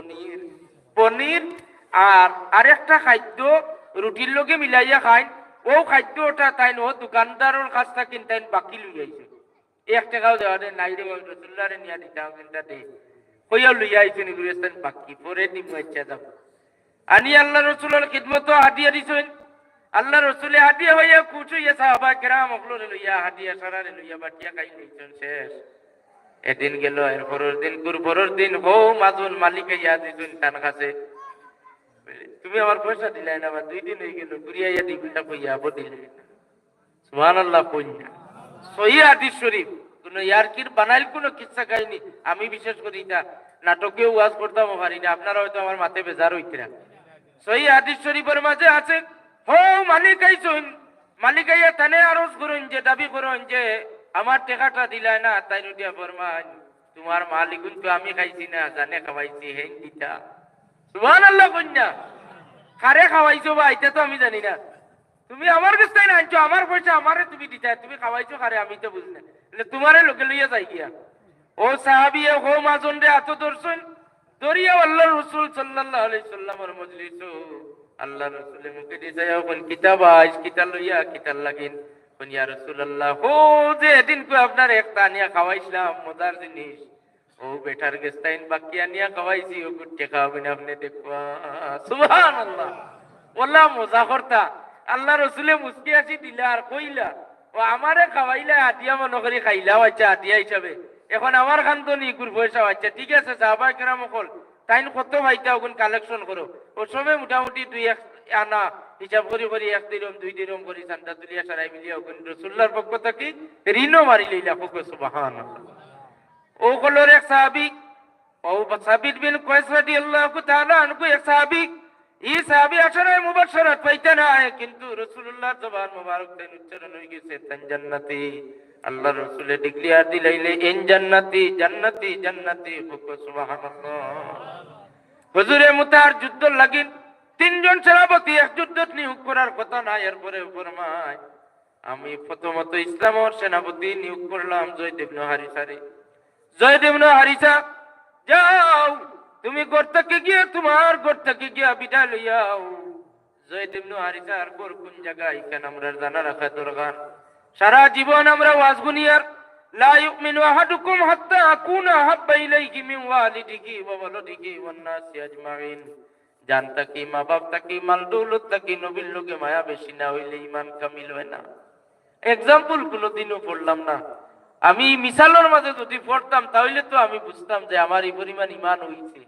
পনির। পনির আর আরেকটা খাদ্য রুটির লগে মিলাইয়া খাইন। ও খাদ্যটা তাই নো দোকানদারের কাছ থেকে তাই বাকি লই আইছে। এক টাকাও দেওয়া দে, নাই রে রসুল্লারে নিয়া দিতাম চিন্তা দে। কইয়া লই আইছে নি গুরেস্তান বাকি, পরে ইচ্ছা যাব আনি আল্লাহ রসুলের খিদমত হাদিয়া দিছেন। আল্লাহ রসুলে হাদিয়া হইয়া কুচু ইয়া সাহাবা অকলরে লইয়া সারারে লইয়া বাটিয়া খাই লইছেন শেষ। এদিন গেল এর পরের দিন পরের দিন হো মাজুন মালিকে ইয়া দিছেন তার কাছে তুমি আমার পয়সা দিলাই না বা দুই দিন হয়ে গেল, ঘুরিয়া ইয়া দিবিটা কইয়া আবো দিলে? সুবহান আল্লাহ কইয়া সহি হাদিস শরীফ। কোন ইয়ারকির বানাইল কোন কিচ্ছা কাহিনী? আমি বিশেষ করি এটা নাটকেও ওয়াজ করতাম পারি না। আপনারা হয়তো আমার মাথায় বেজার হইতে না সহি হাদিস শরীফের মাঝে আছে হো মালিক আইসুন। মালিক আইয়া তানে আরজ করুন যে, দাবি করুন যে আমার টেকাটা দিলাই না, তাই রুটিয়া ফরমান তোমার মালিকুন তো আমি খাইছি না, জানে খাওয়াইছি হেন দিতা। সুহান আল্লাহ কন্যা খারে খাওয়াইছো বা, এটা তো আমি জানি না। তুমি আমার কাছ থেকে আনছো, আমার পয়সা আমারে তুমি দিতা, তুমি খাওয়াইছো খারে আমি তো বুঝি না। তোমারে লোকে লইয়া যাই গিয়া। ও সাহাবি হো মাজন রে এত দর্শন দরিয়া আল্লাহ রসুল সাল্লাহ আলাই সাল্লামর মজলিস আল্লাহ রসুলের মুখে দিয়ে যাই কিতাব আজ কিতাব লইয়া কিতাব লাগিন? ও যে আপনার একটা খাওয়াইছিলাম, মজার জিনিস। ও বেটার গেস্তাইন খাওয়াইছি, ও খাওয়াবেন আপনি মজা করতা। আল্লাহ রসুলে মুসকি আসি দিলা আর কইলা, ও আমারে খাওয়াইলা হাতিয়া মনে করি খাইলাও আচ্ছা হাতিয়া হিসাবে। এখন আমার খান তো নিকুর পয়সা আচ্ছা ঠিক আছে সাহবা কেরাম তাইন কত ভাইটা ওগুন কালেকশন করো। ও সবে মোটামুটি দুই এক আনা, হিসাব করি করি, এক দুই করি, চান্দা তুলিয়া, সারাই মিলিয়া রসুল্লার পক্ষ মারি লইলা সুবাহান ও কলোর এক ও বিন কয়েস তাআলা আনকু এক ই সাহাবি আসরে পাইতে কিন্তু রাসূলুল্লাহ জবান মুবারক দেন, উচ্চারণ হয়ে গেছে তান জান্নাতি আল্লাহ রাসূলে ডিক্লিয়ার দিলাইলে ইন জান্নাতি জান্নাতি জান্নাতি হুক সুবহানাল্লাহ। হুজুরে মুতার যুদ্ধ লাগিন তিনজন সেনাপতি এক যুদ্ধ নিয়োগ করার কথা না এরপরে আমি প্রথমত ইসলামর সেনাপতি নিয়োগ করলাম জয়দেব হারিসারে। জয়দেব হারিসা, যাও, তুমি ঘর থেকে গিয়ে তোমার ঘর থেকে গিয়া বিদায় লইয়াও জয়দেব হারিসার ঘর কোন জায়গায়? এখানে আমরা জানা রাখা দরকার। সারা জীবন আমরা ওয়াজ গুনিয়ার, লা ইউমিনু আহাদুকুম হাত্তা আকুনা হাব্বা ইলাইহি মিন ওয়ালিদিহি ওয়া ওয়ালাদিহি ওয়ান নাসি আজমাইন। জান তাকি, মা বাপ তাকি মাল দৌলত তাকি, নবীর লোকে মায়া বেশি না হইলে ইমান কামিল হয় না। এক্সাম্পল কোনোদিনও পড়লাম না। আমি মিসালের মাঝে যদি পড়তাম, তাহলে তো আমি বুঝতাম যে আমার এই পরিমাণ ইমান হইছে।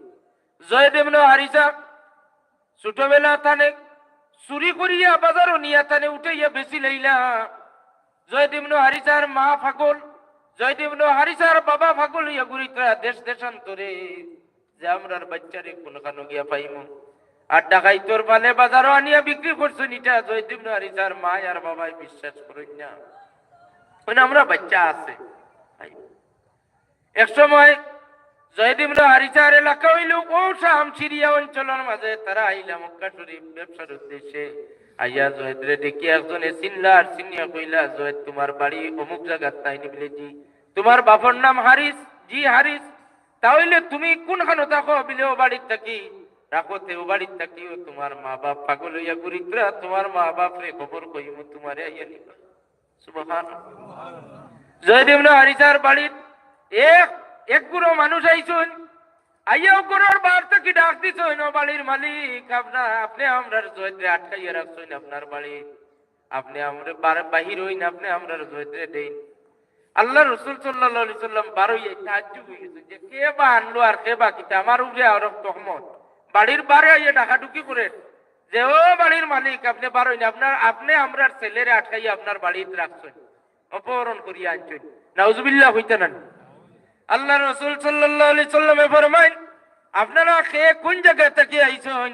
জয়দেব হারিসা ছোটবেলা থানে চুরি করিয়া বাজারও নিয়া থানে উঠাইয়া বেশি লইলা। জয়দেব হারিসার মা ফাগল জয়দেব হারিসার বাবা ফাগল ইয়া গুরিতা দেশ দেশান্তরে। যে আমরার বাচ্চারে কোনখানো গিয়া পাইমু? আর ডাকাই তোর পালে বাজারও আনিয়া বিক্রি করছ নিটা জয়দেব হারিসার মা আর বাবাই বিশ্বাস করেন না। মানে আমরা বাচ্চা আছে। এক সময় এলাকা উদ্দেশ্যে। আইয়া একজনে চিনিয়া জয়েদ, তোমার বাড়ি অমুক জায়গার তাই নিবলে জি। তোমার বাপর নাম হারিস, জি হারিস। তাহলে তুমি কোনখানে থাকো? বিলে, ও বাড়ির থাকি। রাখো তে ও বাড়ির থাকি তোমার মা বাপ পাগল হইয়া গুরিত্রা, তোমার মা বাপ রে খবর কইমু, তোমারে আইয়া নিবা। সুবহান এক এক গুরো মানুষ আইছুন ডাক বাড়ির মালিক আপনার আপনি আমরা জয়দ্রে আটকাইয়া রাখছুন আপনার বাড়ি। আপনি আমরা বাহির হইন, আপনি আমরা জয়দ্রে দেন আল্লাহ রসুল সাল্লাহ সাল্লাম বারোই তাজ্জুব হয়ে গেছে যে কে বা আনলো আর কে বা কিতা আমার উপরে আর তহমত। বাড়ির বারে আইয়া ডাকাডুকি করে। যে, ও বাড়ির মালিক, আপনি বারোই আপনার, আপনি আমরা ছেলেরে আটকাইয়া আপনার বাড়িতে রাখছেন, অপহরণ করিয়া আনছেন। নাউজুবিল্লাহ হইতে না। আল্লাহ রসুল সাল্লাহ আলি সাল্লামে ফরমাইন, আপনারা খেয়ে কোন জায়গা থেকে আইছেন?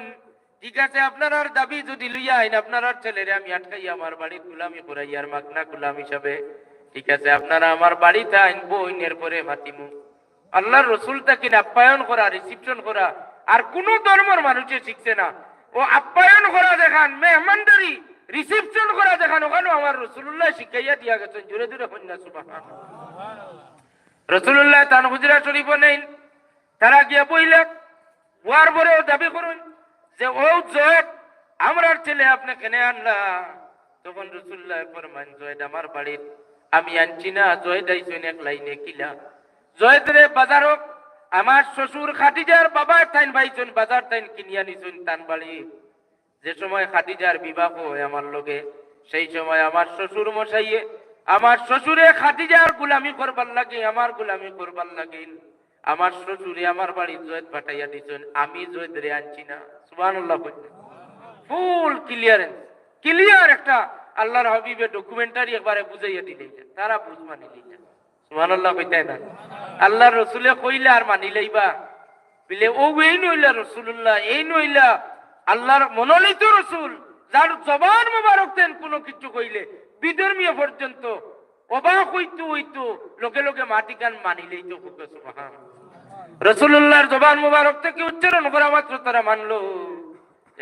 ঠিক আছে আপনার আর দাবি যদি লইয়া আইন আপনার আর ছেলেরে আমি আটকাই আমার বাড়ি গুলামি করাই আর মাগনা গুলাম হিসাবে, ঠিক আছে, আপনারা আমার বাড়িতে আইনবো অন্যের পরে মাতিমু। আল্লাহর রসুল তাকে আপ্যায়ন করা রিসিপশন করা আর কোন ধর্মের মানুষে শিখছে না। ও আপ্যায়ন করা দেখান মেহমানদারি রিসিপশন করা দেখান ওখানে আমার রসুল্লাহ শিখাইয়া দিয়া গেছেন কন্যা সুবাহ রসুল্লাহ তান হুজরা শরীফ নেই তারা গিয়া বইলেন ওয়ার পরেও দাবি করুন যে ও জয়েদ আমরার ছেলে আপনি কেনে আনলা? তখন রসুল্লাহ ফরমান জয়েদ আমার বাড়ির আমি আনছি না জয়েদ আইসেন এক লাইনে কিলা। জয়েদ রে বাজারক আমার শ্বশুর খাটিজার বাবার তাইন ভাইছেন বাজার তাইন কিনিয়া নিছেন তান বাড়ি যে সময় খাদিজার বিবাহ হয় আমার লগে, সেই সময় আমার শ্বশুর মশাইয়ে, আমার শ্বশুরে খাদিজার গুলামি করবার লাগে, আমার গুলামি করবার লাগে। আমার শ্বশুরে আমার বাড়ি জয়েদ পাঠাইয়া দিছেন, আমি জয়েদ রে আনছি না। বলছেন ফুল ক্লিয়ারেন্স। ক্লিয়ার একটা আল্লাহর হাবিবে ডকুমেন্টারি একবারে বুঝাইয়া দিলেই তারা বুঝ মানিলেই সুবহানাল্লাহ কইতাই না। আল্লাহর রসুলে কইলে আর বা বিলে, ও এই নইলা রসুল্লাহ এই নইলা আল্লাহর মনোনীত রসুল, যার জবান মোবারক দেন কোনো কিছু কইলে, বিধর্মীয় পর্যন্ত অবাক হইতো হইতো লোকে লোকে মাটি কান মানিলেই তো সুবহান রসুল্লাহর জবান মোবারক থেকে উচ্চারণ করা মাত্র তারা মানলো।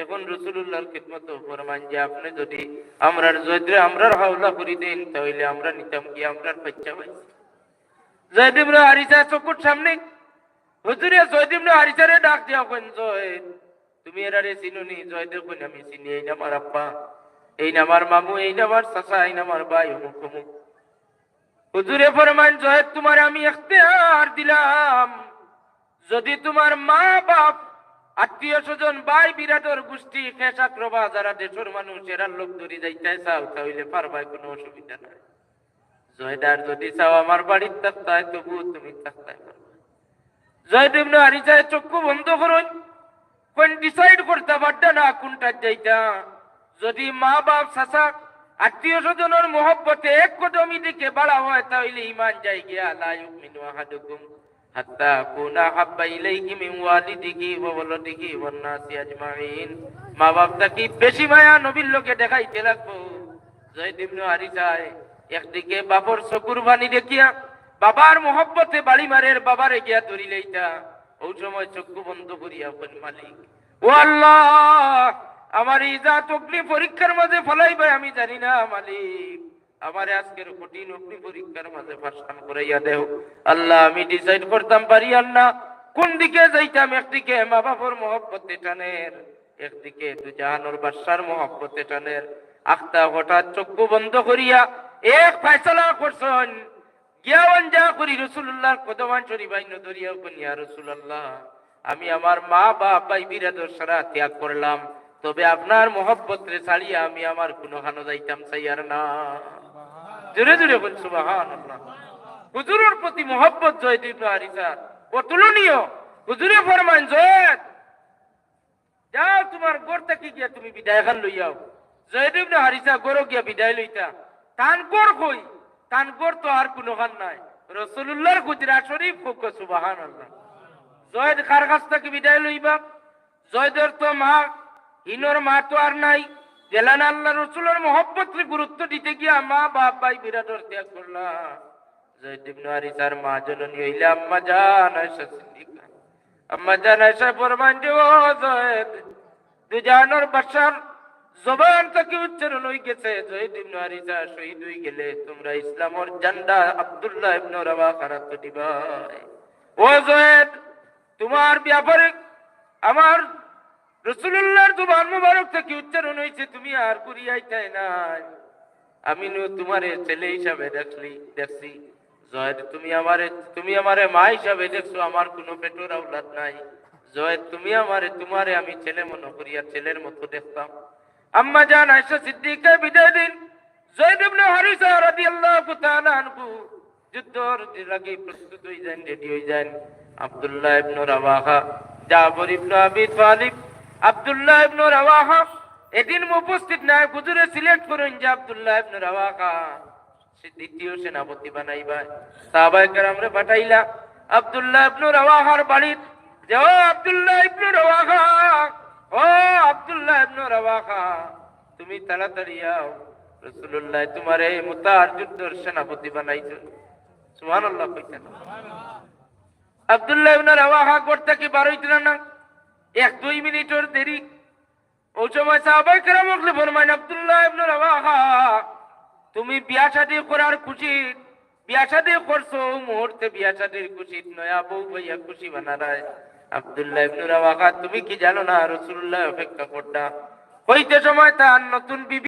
এখন রসুল্লাহর খিদমত ফরমান যে, আপনি যদি আমরার জয়দ্রে আমরার হাওলা করি দেন, তাহলে আমরা নিতাম কি আমরার বাচ্চা পাইছি হারিসা চকুর সামনে। হুজুরে হারিসারে ডাক দিয়া কেন জয়, তুমি এরারে চিনুনি, জয়দেব কইন, আমি চিনি, এই নামার এই নামার মামু, এই নামার এই নামার অমুক অমুক। হুজুরে ফরমান জয়, তোমার আমি এখতিয়ার দিলাম। যদি তোমার মা বাপ আত্মীয় স্বজন, ভাই বিরাটর গোষ্ঠী, খেসাক, রবা, যারা দেশের মানুষ, এরা লোক ধরে যাইতে চাও, তাহলে পারবাই কোনো অসুবিধা নাই। জয়দার যদি চাও আমার বাড়ির থাকতায় তবু তুমি থাকতায় পারবা জয়দেব না হারিচায় চক্ষু বন্ধ করুন। কোন ডিসাইড করতে পারতা না কোনটা যাইতা। যদি মা বাপ, শাসাক, আত্মীয় স্বজনের মহব্বতে এক কদমি দিকে বাড়া হয়, তাহলে ইমান যাই গিয়া, লা ইউমিনু আহাদুকুম হাত্তা কুনা হাব্বা ইলাইহি মিন ওয়ালিদিহি ওয়া ওয়ালাদিহি ওয়ান নাসি আজমাইন। মা বাপ তাকে বেশি মায়া নবীর লোকে দেখাইতে লাগবো? জয়দেব না হারিচায় একদিকে বাবর চকুর বাণী দেখিয়া, বাবার মহব্বতে বাড়ি মারের বাবারে গিয়া ধরিলেইতা ওই সময় চক্ষু বন্ধ করিয়া বল, মালিক, ও আল্লাহ, আমার ইজাত অগ্নি পরীক্ষার মাঝে ফলাইবে আমি জানি না, মালিক। আমারে আজকের কঠিন অগ্নি পরীক্ষার মাঝে ফাঁসান করাইয়া দেও। আল্লাহ, আমি ডিসাইড করতাম পারি না। কোন দিকে যাইতাম? একদিকে মা বাবার মহব্বতে টানের, একদিকে দু জাহানোর বাদশার মহব্বতে টানের। আখতা হঠাৎ চক্ষু বন্ধ করিয়া এক ফয়সালা করছেন। গিয়াওয়ান যা করি রসুল্লাহ, কদমান শরীফাইন দরিয়া কনিয়া রসুল্লাহ, আমি আমার মা, বাপ, ভাই বিরাদর সারা ত্যাগ করলাম। তবে আপনার মহব্বত রে ছাড়িয়া আমি আমার কোনো হানো যাইতাম চাইয়ার না। জোরে জোরে বল সুবাহান হুজুরের প্রতি মহব্বত, জয় দিন হারিসা অতুলনীয়। হুজুরে ফরমান জয়। যাও তোমার গোর থেকে গিয়া তুমি বিদায় খান লইয়াও। জয়দেব না হারিসা গোরো গিয়া বিদায় লইতা। তান গোর কই তান গোর তো আর কোনো খান নাই। রসুল্লাহর গুজরাট শরীফ হোক সুবাহান জয়দ কার কাছ থেকে বিদায় লইবা? জয়দের তো মা, হিনোর মা তো আর নাই। জেলান আল্লাহ রসুলের মহব্বত গুরুত্ব দিতে গিয়া মা, বাপ, ভাই বিরাটর ত্যাগ করলা জয়দেব নারিসার মা জননী হইলে আম্মা জান আয়সা আম্মা জান আয়সা ফরমান জয়দ, দুজানোর বাসার জবান উচ্চারণ হয়ে গেছে। ইবনে হারিসা শহীদ হয়ে গেলে তোমরা ইসলামর জান্ডা আব্দুল্লাহ রাত দিবাই ও তোমার ব্যাপারে আমার রসুল্লাহর মুবারক থেকে উচ্চারণ হয়েছে, তুমি আর কুরিয়াইতে নাই। আমি তোমারে ছেলে হিসাবে দেখলি, দেখছি। জয়েদ তুমি আমারে তুমি আমারে মা হিসাবে দেখছ, আমার কোনো পেটোর আউলাদ নাই। জয়েদ তুমি আমারে, তোমারে আমি ছেলে মনে করিয়া ছেলের মতো দেখতাম। আম্মা জান আয়েশা সিদ্দিকা বিদায় দিন। জয়েদ ইবনে হারিসা রাদিয়াল্লাহু তাআলা আনহু যুদ্ধর প্রস্তুত যান রেডি যান। আব্দুল্লাহ ইবনে রাওয়াহা ইবনে আবি তালিব, আব্দুল্লাহ ইবনে রাওয়াহা এদিন উপস্থিত নাই, হুজুরে সিলেক্ট করেন যে আব্দুল্লাহ ইবনে রাওয়াহা সে দ্বিতীয় সেনাপতি বানাইবা। সাহাবায়ে কেরামরে পাঠাইলা। আব্দুল্লাহ ইবনে রাওয়াহার বাড়ির যে, ও আব্দুল্লাহ ইবনে রাওয়াহা ও আব্দুল্লাহ ইবনে রাওয়াহা, তুমি তাড়াতাড়ি আও। রাসূলুল্লাহ, তোমার মুতার যুদ্ধের সেনাপতি বানাইছো। সুবহানাল্লাহ কইতেন আব্দুল্লাহ ইবনে রাওয়াহা করতে কি বারোইতে না? এক, দুই মিনিটের দেরি। ওই সময় সাহাবাই কেরাম উঠলে ফরমাইন, আব্দুল্লাহ ইবনে রাওয়াহা, তুমি বিয়া শাদী করার খুশি, বিয়া শাদী করছ, মুহূর্তে বিয়া শাদীর খুশি নয়া বউ ভাইয়া খুশি বানারায়। আব্দুল্লাহ তুমি কি জানো না রসুল্লাহ অপেক্ষা করতা? হইতে সময় তার নতুন বিবি